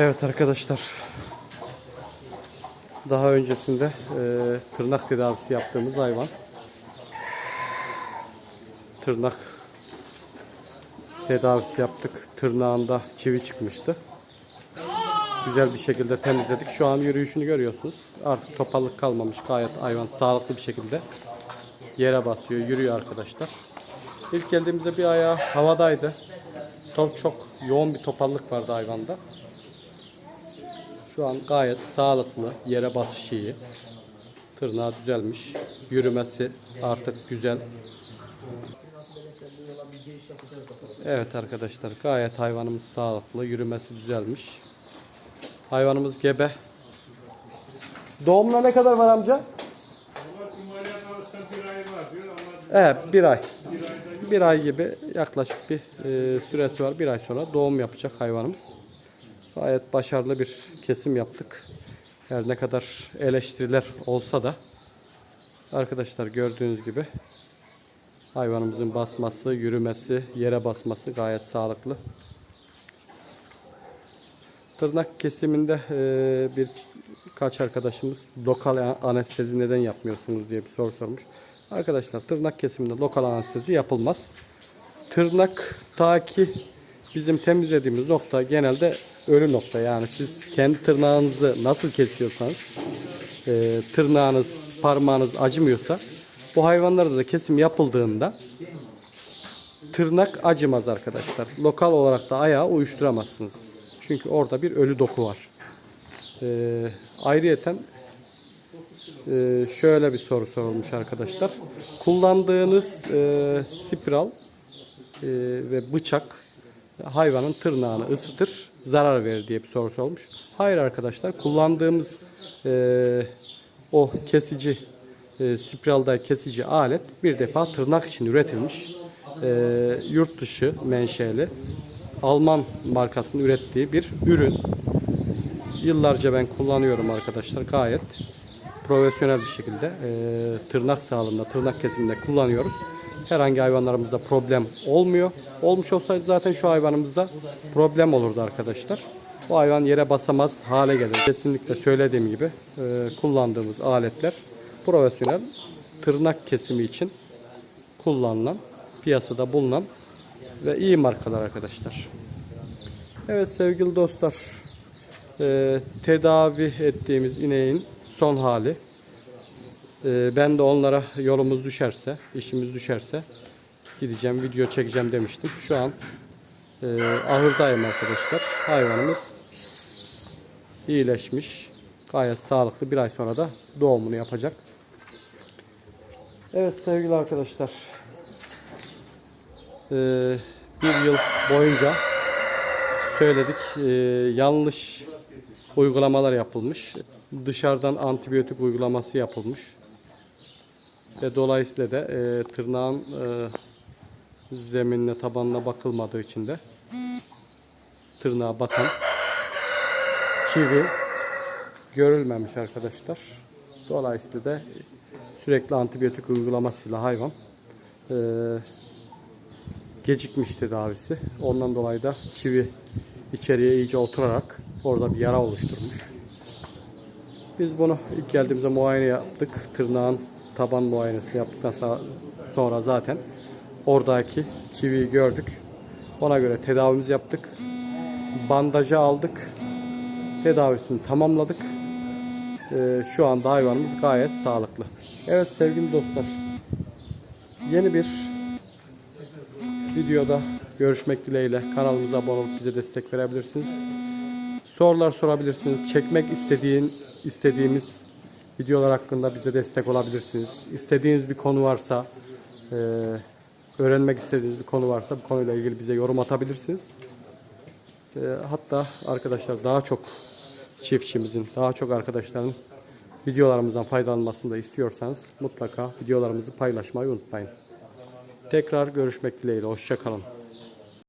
Evet arkadaşlar. Daha öncesinde e, tırnak tedavisi yaptığımız hayvan. Tırnak tedavisi yaptık. Tırnağında çivi çıkmıştı. Güzel bir şekilde temizledik. Şu an yürüyüşünü görüyorsunuz. Artık topallık kalmamış. Gayet hayvan sağlıklı bir şekilde yere basıyor, yürüyor arkadaşlar. İlk geldiğimizde bir ayağı havadaydı. Çok çok yoğun bir topallık vardı hayvanda. Şu an gayet sağlıklı, yere basışı iyi. Tırnağı düzelmiş. Yürümesi artık güzel. Evet arkadaşlar gayet hayvanımız sağlıklı, yürümesi düzelmiş. Hayvanımız gebe. Doğumuna ne kadar var amca? Evet bir ay. Bir ay gibi yaklaşık bir e, süresi var. Bir ay sonra doğum yapacak hayvanımız. Gayet başarılı bir kesim yaptık. Her ne kadar eleştiriler olsa da arkadaşlar gördüğünüz gibi hayvanımızın basması, yürümesi, yere basması gayet sağlıklı. Tırnak kesiminde e, birkaç arkadaşımız lokal anestezi neden yapmıyorsunuz diye bir soru sormuş. Arkadaşlar tırnak kesiminde lokal anestezi yapılmaz. Tırnaktaki bizim temizlediğimiz nokta genelde ölü nokta. Yani siz kendi tırnağınızı nasıl kesiyorsanız e, tırnağınız, parmağınız acımıyorsa bu hayvanlarda da kesim yapıldığında tırnak acımaz arkadaşlar. Lokal olarak da ayağı uyuşturamazsınız. Çünkü orada bir ölü doku var. Ee, ayrıyeten e, şöyle bir soru sorulmuş arkadaşlar. Kullandığınız e, spiral e, ve bıçak hayvanın tırnağını ısıtır, zarar verir diye bir soru sorulmuş. Hayır arkadaşlar, kullandığımız e, o kesici e, spiralda kesici alet bir defa tırnak için üretilmiş. E, yurt dışı menşeli Alman markasının ürettiği bir ürün. Yıllarca ben kullanıyorum arkadaşlar. Gayet profesyonel bir şekilde e, tırnak sağlığında, tırnak kesiminde kullanıyoruz. Herhangi hayvanlarımızda problem olmuyor. Olmuş olsaydı zaten şu hayvanımızda problem olurdu arkadaşlar. Bu hayvan yere basamaz hale gelir. Kesinlikle söylediğim gibi e, kullandığımız aletler profesyonel tırnak kesimi için kullanılan, piyasada bulunan ve iyi markalar arkadaşlar. Evet sevgili dostlar, e, tedavi ettiğimiz ineğin son hali. E, ben de onlara yolumuz düşerse, işimiz düşerse gideceğim, video çekeceğim demiştim. Şu an e, ahırdayım arkadaşlar. Hayvanımız iyileşmiş. Gayet sağlıklı. Bir ay sonra da doğumunu yapacak. Evet sevgili arkadaşlar. Ee, bir yıl boyunca söyledik. Ee, yanlış uygulamalar yapılmış. Dışarıdan antibiyotik uygulaması yapılmış. Ve dolayısıyla da e, tırnağın e, zeminine tabanına bakılmadığı için de tırnağa batan çivi görülmemiş arkadaşlar. Dolayısıyla da sürekli antibiyotik uygulamasıyla hayvan e, gecikmiş tedavisi. Ondan dolayı da çivi içeriye iyice oturarak orada bir yara oluşturmuş. Biz bunu ilk geldiğimizde muayene yaptık. Tırnağın taban muayenesini yaptıktan sonra zaten oradaki çiviyi gördük. Ona göre tedavimizi yaptık. Bandajı aldık. Tedavisini tamamladık. Ee, şu anda hayvanımız gayet sağlıklı. Evet sevgili dostlar. Yeni bir videoda görüşmek dileğiyle. Kanalımıza abone olup bize destek verebilirsiniz. Sorular sorabilirsiniz. Çekmek istediğin istediğimiz videolar hakkında bize destek olabilirsiniz. İstediğiniz bir konu varsa, e, öğrenmek istediğiniz bir konu varsa bu konuyla ilgili bize yorum atabilirsiniz. E, hatta arkadaşlar daha çok çiftçimizin, daha çok arkadaşların videolarımızdan faydalanmasını da istiyorsanız mutlaka videolarımızı paylaşmayı unutmayın. Tekrar görüşmek dileğiyle. Hoşçakalın.